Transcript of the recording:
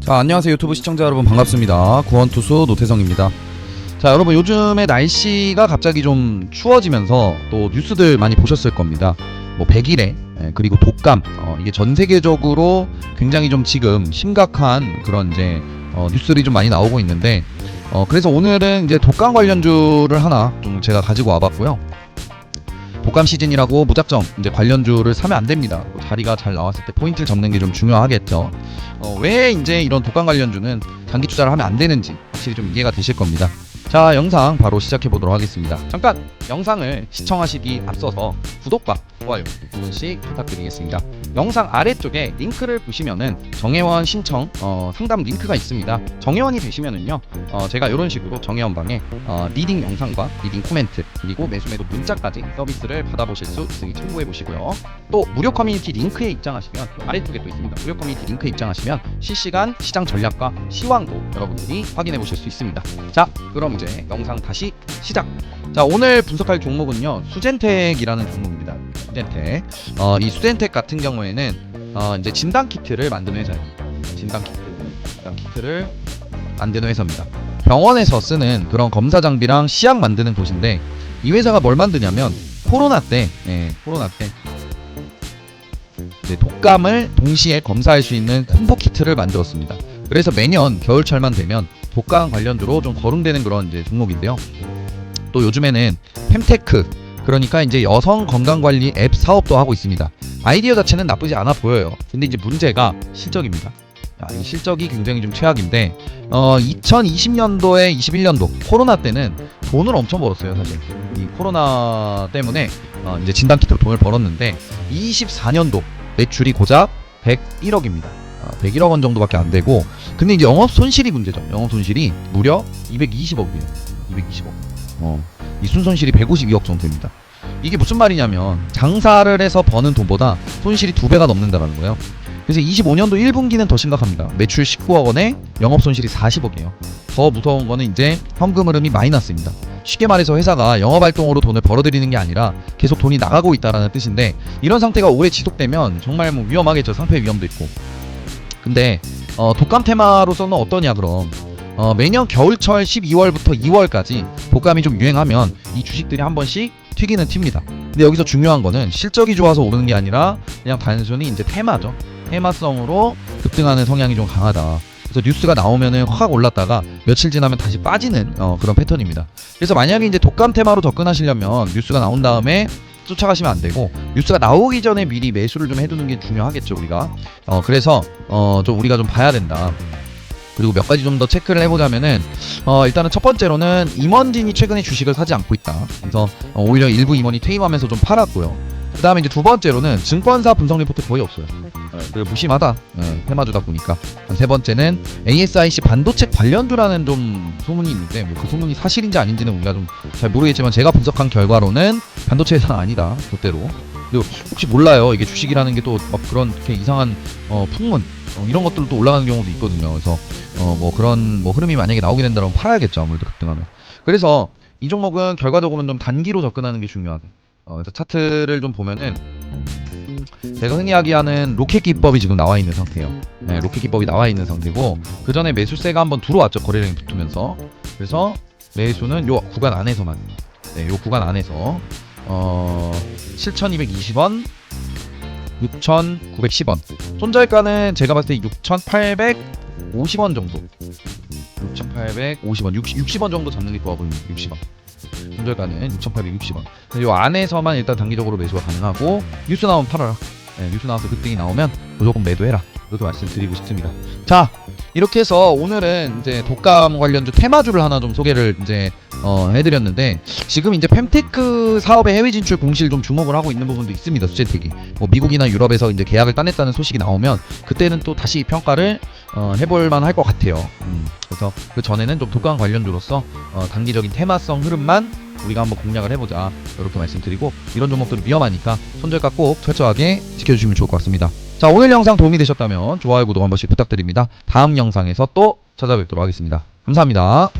자 안녕하세요 유튜브 시청자 여러분. 반갑습니다. 구원투수 노태성입니다. 자 여러분 요즘에 날씨가 갑자기 좀 추워지면서 또 뉴스들 많이 보셨을 겁니다. 뭐 백일에 예, 그리고 독감 어, 이게 전 세계적으로 굉장히 좀 지금 심각한 그런 이제 어, 뉴스들이 좀 많이 나오고 있는데 어, 그래서 오늘은 이제 독감 관련주를 하나 좀 제가 가지고 와봤고요 독감 시즌이라고 무작정 이제 관련주를 사면 안 됩니다. 뭐 자리가 잘 나왔을 때 포인트를 잡는 게 좀 중요하겠죠. 어, 왜 이제 이런 독감 관련주는 장기 투자를 하면 안 되는지 확실히 좀 이해가 되실 겁니다. 자, 영상 바로 시작해 보도록 하겠습니다. 잠깐 영상을 시청하시기 앞서서 구독과 좋아요 한 번씩 부탁드리겠습니다. 영상 아래쪽에 링크를 보시면은 정혜원 신청 어, 상담 링크가 있습니다. 정혜원이 되시면은요, 어, 제가 이런 식으로 정혜원 방에 어, 리딩 영상과 리딩 코멘트 그리고 매수 매도 문자까지 서비스를 받아보실 수 있으니 참고해 보시고요. 또 무료 커뮤니티 링크에 입장하시면 아래쪽에 또 있습니다. 무료 커뮤니티 링크에 입장하시면 실시간 시장 전략과 시황도 여러분들이 확인해 보실 수 있습니다. 자, 그럼 이제 영상 다시 시작. 자, 오늘 분석할 종목은요. 수젠텍이라는 종목입니다. 수젠텍. 어, 이 수젠텍 같은 경우에는 어, 이제 진단 키트를 만드는 회사예요. 진단 키트. 진단 키트를 만드는 회사입니다. 병원에서 쓰는 그런 검사 장비랑 시약 만드는 곳인데 이 회사가 뭘 만드냐면 코로나 때, 예, 코로나 때 독감을 동시에 검사할 수 있는 콤보 키트를 만들었습니다. 그래서 매년 겨울철만 되면 독감 관련주로 좀 거론되는 그런 이제 종목인데요. 또 요즘에는 fem테크 그러니까 이제 여성 건강 관리 앱 사업도 하고 있습니다. 아이디어 자체는 나쁘지 않아 보여요. 근데 이제 문제가 실적입니다. 아, 이 실적이 굉장히 좀 최악인데 어 2020년도에 21년도 코로나 때는 돈을 엄청 벌었어요 사실 이 코로나 때문에 어, 이제 진단 키트로 돈을 벌었는데 24년도 매출이 고작 101억입니다. 101억 원 정도밖에 안 되고 근데 이제 영업 손실이 문제죠. 영업 손실이 무려 220억이에요. 220억. 어. 이 순손실이 152억 정도 됩니다. 이게 무슨 말이냐면 장사를 해서 버는 돈보다 손실이 두 배가 넘는다는 거예요. 그래서 25년도 1분기는 더 심각합니다. 매출 19억 원에 영업 손실이 40억이에요. 더 무서운 거는 이제 현금 흐름이 마이너스입니다. 쉽게 말해서 회사가 영업 활동으로 돈을 벌어들이는 게 아니라 계속 돈이 나가고 있다라는 뜻인데 이런 상태가 오래 지속되면 정말 뭐 위험하겠죠. 상패 위험도 있고. 근데 어, 독감 테마로서는 어떠냐 그럼 어, 매년 겨울철 12월부터 2월까지 독감이 좀 유행하면 이 주식들이 한 번씩 튀기는 튑니다. 근데 여기서 중요한 거는 실적이 좋아서 오르는 게 아니라 그냥 단순히 이제 테마죠. 테마성으로 급등하는 성향이 좀 강하다. 그래서 뉴스가 나오면은 확 올랐다가 며칠 지나면 다시 빠지는 어, 그런 패턴입니다. 그래서 만약에 이제 독감 테마로 접근하시려면 뉴스가 나온 다음에 쫓아가시면 안 되고 뉴스가 나오기 전에 미리 매수를 좀 해두는 게 중요하겠죠 우리가. 어 그래서 어 좀 우리가 좀 봐야 된다. 그리고 몇 가지 좀 더 체크를 해보자면은 어 일단은 첫 번째로는 임원진이 최근에 주식을 사지 않고 있다. 그래서 어, 오히려 일부 임원이 퇴임하면서 좀 팔았고요. 그 다음에 이제 두 번째로는 증권사 분석 리포트 거의 없어요. 그 무심하다. 예, 테마주다 보니까. 세 번째는 ASIC 반도체 관련주라는 좀 소문이 있는데 뭐 그 소문이 사실인지 아닌지는 우리가 좀 잘 모르겠지만 제가 분석한 결과로는 반도체 회사는 아니다. 절대로. 그리고 혹시 몰라요. 이게 주식이라는 게 또 막 그런 이렇게 이상한 어, 풍문 어, 이런 것들도 올라가는 경우도 있거든요. 그래서 어, 뭐 그런 뭐 흐름이 만약에 나오게 된다면 팔아야겠죠. 아무래도 급등하면. 그래서 이 종목은 결과적으로는 좀 단기로 접근하는 게 중요하다. 어, 차트를 좀 보면은 제가 흔히 이야기하는 로켓 기법이 지금 나와 있는 상태예요. 네, 로켓 기법이 나와 있는 상태고 그 전에 매수세가 한번 들어왔죠 거래량이 붙으면서. 그래서 매수는 요 구간 안에서만 네, 요 구간 안에서 어 7,220원 6,910원. 손절가는 제가 봤을 때 6,850원 정도. 6,850원. 60, 60원 정도 잡는 게 좋아 보입니다 60원 손절가는 6,860원. 요 안에서만 일단 단기적으로 매수가 가능하고 뉴스 나오면 팔아라. 네, 뉴스 나와서 급등이 나오면 무조건 매도해라. 이렇게 말씀드리고 싶습니다. 자 이렇게 해서 오늘은 이제 독감 관련주 테마주를 하나 좀 소개를 이제 어, 해드렸는데 지금 이제 fem테크 사업의 해외 진출 공시를 좀 주목을 하고 있는 부분도 있습니다 수제텍이. 뭐 미국이나 유럽에서 이제 계약을 따냈다는 소식이 나오면 그때는 또 다시 평가를 어, 해볼만 할 것 같아요. 음, 그래서 그 전에는 좀 독감 관련주로서 어, 단기적인 테마성 흐름만 우리가 한번 공략을 해보자. 이렇게 말씀드리고 이런 종목들은 위험하니까 손절가 꼭 철저하게 지켜주시면 좋을 것 같습니다. 자 오늘 영상 도움이 되셨다면 좋아요 구독 한 번씩 부탁드립니다. 다음 영상에서 또 찾아뵙도록 하겠습니다. 감사합니다